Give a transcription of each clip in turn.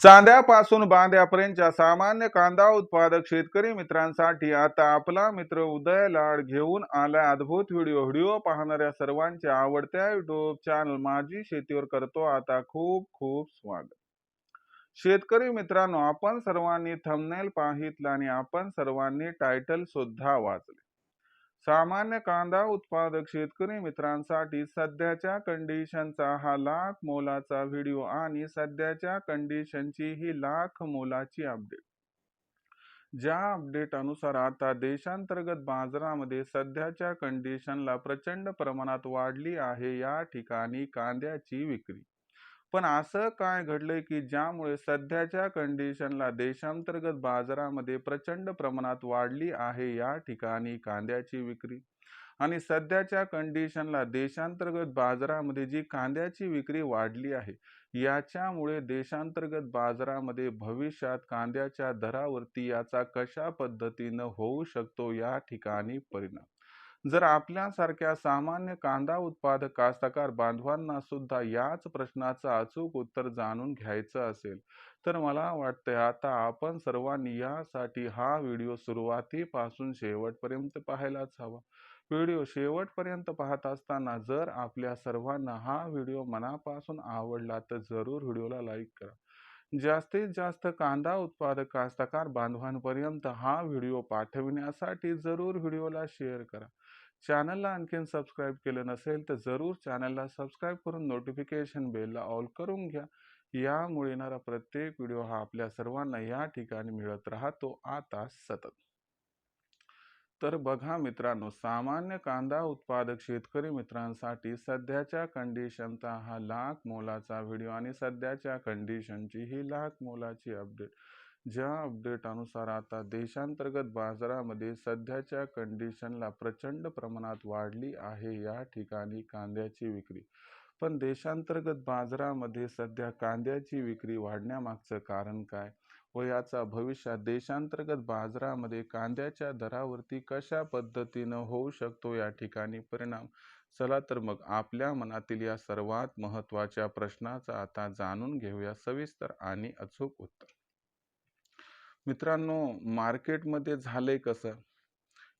चांद्यापासून बांद्यापर्यंतच्या सामान्य कांदा उत्पादक शेतकरी मित्रांसाठी आता आपला मित्र उदय लाड घेऊन आला अद्भुत व्हिडिओ. व्हिडिओ पाहणाऱ्या सर्वांच्या आवडत्या युट्यूब चॅनल माझी शेतीवर करतो. आता खूप खूप स्वागत. शेतकरी मित्रांनो आपण सर्वांनी थंबनेल पाहितलं आणि आपण सर्वांनी टायटल सुद्धा वाचले. सामान्य कांदा उत्पादक शेतकरी मित्रांसाठी सध्याच्या कंडिशनचा हा लाख मोलाचा व्हिडिओ आणि सध्याच्या कंडिशनची ही लाख मोलाची अपडेट ज्या अपडेट अनुसार आता देशांतर्गत बाजारामध्ये सध्याच्या कंडिशनला प्रचंड प्रमाणात वाढली आहे या ठिकाणी कांद्याची विक्री. पण असं काय घडलंय की ज्यामुळे सध्याच्या कंडिशनला देशांतर्गत बाजारामध्ये प्रचंड प्रमाणात वाढली आहे या ठिकाणी कांद्याची विक्री? आणि सध्याच्या कंडिशनला देशांतर्गत बाजारामध्ये जी कांद्याची विक्री वाढली आहे याच्यामुळे देशांतर्गत बाजारामध्ये भविष्यात कांद्याच्या दरावरती याचा कशा पद्धतीनं होऊ शकतो या ठिकाणी परिणाम? जर आपल्यासारख्या सामान्य कांदा उत्पादक कास्तकार बांधवांना सुद्धा याच प्रश्नाचं अचूक उत्तर जाणून घ्यायचं असेल तर मला वाटतं आता आपण सर्वांनी यासाठी हा व्हिडिओ सुरुवातीपासून शेवटपर्यंत पाहायलाच हवा. व्हिडिओ शेवटपर्यंत पाहत असताना जर आपल्या सर्वांना हा व्हिडिओ मनापासून आवडला तर जरूर व्हिडिओला लाईक करा. जास्तीत जास्त कांदा उत्पादक कास्तकार बांधवांपर्यंत हा व्हिडिओ पाठविण्यासाठी जरूर व्हिडिओला शेअर करा. चॅनलला आणखीन सबस्क्राईब केलं नसेल तर जरूर चॅनलला सबस्क्राईब करून नोटिफिकेशन बेलला ऑल करून घ्या. यामुळे येणारा प्रत्येक व्हिडिओ हा आपल्या सर्वांना या ठिकाणी मिळत राहतो. आता सतत. तर बघा मित्रांनो सामान्य कांदा उत्पादक शेतकरी मित्रांसाठी सध्याच्या कंडिशनचा हा लाख मोलाचा व्हिडिओ आणि सध्याच्या कंडिशनची ही लाख मोलाची अपडेट ज्या अपडेटानुसार आता देशांतर्गत बाजारामध्ये सध्याच्या कंडिशनला प्रचंड प्रमाणात वाढली आहे या ठिकाणी कांद्याची विक्री. पण देशांतर्गत बाजारामध्ये सध्या कांद्याची विक्री वाढण्यामागचं कारण काय? व याचा भविष्यात देशांतर्गत बाजारामध्ये कांद्याच्या दरावरती कशा पद्धतीनं होऊ शकतो या ठिकाणी परिणाम? चला तर मग आपल्या मनातील या सर्वात महत्त्वाच्या प्रश्नाचा आता जाणून घेऊया सविस्तर आणि अचूक उत्तर. मित्रांनो मार्केटमध्ये झालंय कसं?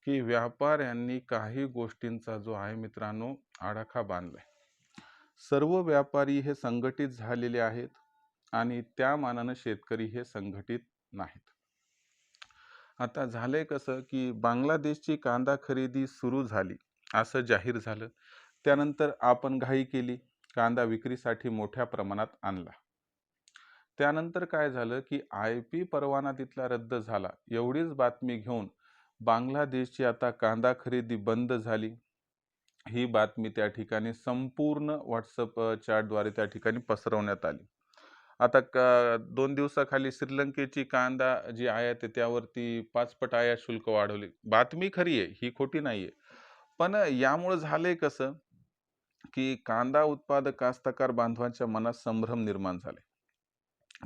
की व्यापाऱ्यांनी काही गोष्टींचा जो आहे मित्रांनो आडाखा बांधलाय. सर्व व्यापारी हे संघटित झालेले आहेत आणि त्या मानानं शेतकरी हे संघटित नाहीत. आता झालंय कसं की बांगलादेशची कांदा खरेदी सुरू झाली असं जाहीर झालं. त्यानंतर आपण घाई केली कांदा विक्रीसाठी मोठ्या प्रमाणात आणला. त्यानंतर काय झालं की आय पी परवाना तिथला रद्द झाला. एवढीच बातमी घेऊन बांगलादेशची आता कांदा खरेदी बंद झाली. ही बातमी त्या ठिकाणी संपूर्ण व्हॉट्सअप चॅटद्वारे त्या ठिकाणी पसरवण्यात आली. आता का दोन दिवसाखाली श्रीलंकेची कांदा जी आयात आहे त्यावरती पाचपट आयात शुल्क वाढवले. बातमी खरी आहे ही खोटी नाही आहे. पण यामुळं झालंय कसं की कांदा उत्पादक कास्तकार बांधवांच्या मनात संभ्रम निर्माण झाले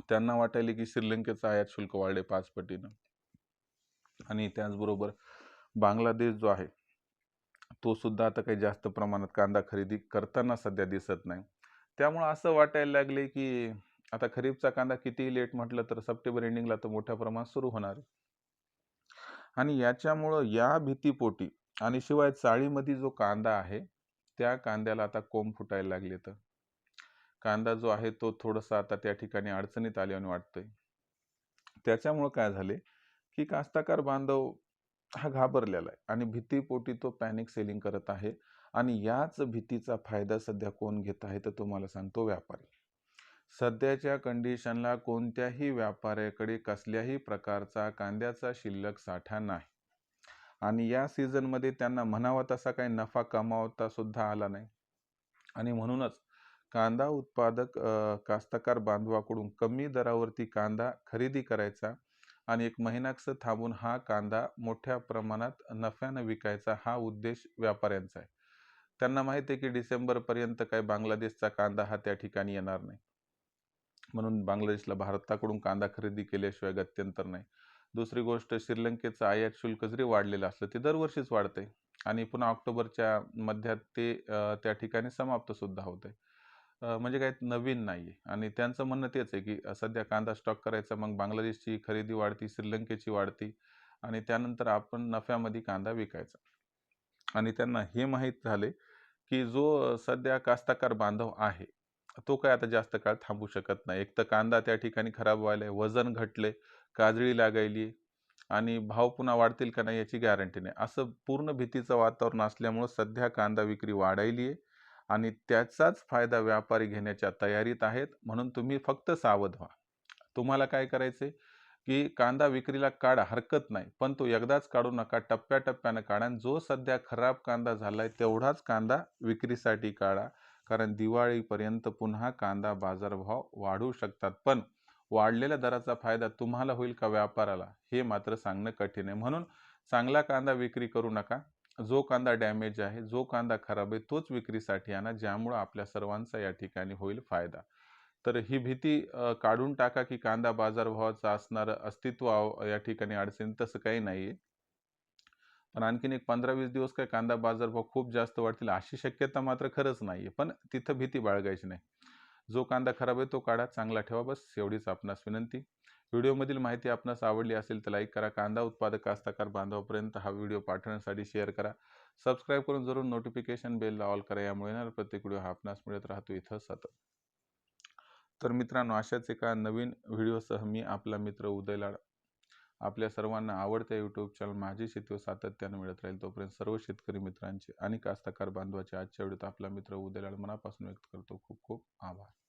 त्यांना वाटायले की श्रीलंकेचं आयात शुल्क वाढले पाच पटीनं आणि त्याचबरोबर बांगलादेश जो आहे तो सुद्धा आता काही जास्त प्रमाणात कांदा खरेदी करताना सध्या दिसत नाही. त्यामुळं असं वाटायला लागले की आता खरीपचा कांदा कितीही लेट म्हटलं तर सप्टेंबर एंडिंगला तर मोठ्या प्रमाणात सुरू होणार आहे. आणि याच्यामुळं या भीतीपोटी आणि शिवाय चाळीमध्ये जो कांदा आहे त्या कांद्याला आता कोंब फुटायला लागले तर कांदा जो आहे तो थोडासा आता त्या ठिकाणी अडचणीत आल्याने वाटतोय. त्याच्यामुळं काय झाले की कास्ताकार बांधव हा घाबरलेला आहे आणि भीतीपोटी तो पॅनिक सेलिंग करत आहे आणि याच भीतीचा फायदा सध्या कोण घेत आहे तर तुम्हाला सांगतो व्यापारी. सध्याच्या कंडिशनला कोणत्याही व्यापाऱ्याकडे कसल्याही प्रकारचा कांद्याचा शिल्लक साठा नाही. आणि या सीझनमध्ये त्यांना म्हणावा तसा काही नफा कमावता सुद्धा आला नाही. आणि म्हणूनच कांदा उत्पादक कास्तकार बांधवाकडून कमी दरावरती कांदा खरेदी करायचा आणि एक महिनाक्स थांबून हा कांदा मोठ्या प्रमाणात नफ्यानं विकायचा हा उद्देश व्यापाऱ्यांचा आहे. त्यांना माहिती आहे की डिसेंबरपर्यंत काही बांगलादेशचा कांदा हा त्या ठिकाणी येणार नाही. म्हणून बांगलादेशला भारताकडून कांदा खरेदी केल्याशिवाय गत्यंतर नाही. दुसरी गोष्ट श्रीलंकेचं आयात शुल्क जरी वाढलेलं असलं ते दरवर्षीच वाढते आणि पुन्हा ऑक्टोबरच्या मध्यात ते त्या ठिकाणी समाप्त सुद्धा होतंय. म्हणजे काय नवीन नाही आहे आणि त्यांचं म्हणणं तेच आहे की सध्या कांदा स्टॉक करायचा मग बांगलादेशची खरेदी वाढती श्रीलंकेची वाढती आणि त्यानंतर आपण नफ्यामध्ये कांदा विकायचा. आणि त्यांना हे माहीत झाले की जो सध्या कास्तकार बांधव आहे तो काय आता जास्त काळ थांबू शकत नाही. एक तर कांदा त्या ठिकाणी खराब व्हायला वजन घटले काजळी लागायली आणि भाव पुन्हा वाढतील का नाही याची गॅरंटी नाही. असं पूर्ण भीतीचं वातावरण असल्यामुळं सध्या कांदा विक्री वाढायली आहे आणि त्याचाच फायदा व्यापारी घेण्याच्या तयारीत आहेत. म्हणून तुम्ही फक्त सावध व्हा. तुम्हाला काय करायचे की कांदा विक्रीला काढा हरकत नाही पण तो एकदाच काढू नका. टप्प्याटप्प्यानं काढा आणि जो सध्या खराब कांदा झालाय तेवढाच कांदा विक्रीसाठी काढा. कारण दिवाळीपर्यंत पुन्हा कांदा बाजारभाव वाढू शकतात. पण वाढलेल्या दराचा फायदा तुम्हाला होईल का व्यापाराला? हे मात्र सांगणं कठीण आहे. म्हणून चांगला कांदा विक्री करू नका. जो कांदा डॅमेज आहे जो कांदा खराब आहे तोच विक्रीसाठी आणा ज्यामुळं आपल्या सर्वांचा या ठिकाणी होईल फायदा. तर ही भीती काढून टाका की कांदा बाजारभावाचं असणारं अस्तित्व या ठिकाणी अडचण तसं काही नाही आहे पण आणखीन एक पंधरा वीस दिवस काय कांदा बाजारभाव खूप जास्त वाढतील अशी शक्यता मात्र खरंच नाही आहे पण तिथं भीती बाळगायची नाही. जो कांदा खराब आहे तो काढा चांगला ठेवा बस एवढीच आपणास विनंती. व्हिडिओमधील माहिती आपणास आवडली असेल तर लाईक करा कांदा उत्पादक कास्तकार बांधवापर्यंत हा व्हिडिओ पाठवण्यासाठी शेअर करा. सबस्क्राईब करून जरूर नोटिफिकेशन बेलला ऑल करा यामुळे येणारा प्रत्येक व्हिडिओ हा आपणास मिळत राहतो इथं सतत. तर मित्रांनो अशाच एका नवीन व्हिडिओसह मी आपला मित्र उदय लाड आपल्या सर्वांना आवडत्या यूट्यूब चॅनल माझी शेती सातत्यानं मिळत राहील. तोपर्यंत सर्व शेतकरी मित्रांचे आणि कास्तकार बांधवाचे आजच्या व्हिडिओत आपला मित्र उदय लाड मनापासून व्यक्त करतो. खूप खूप आभार.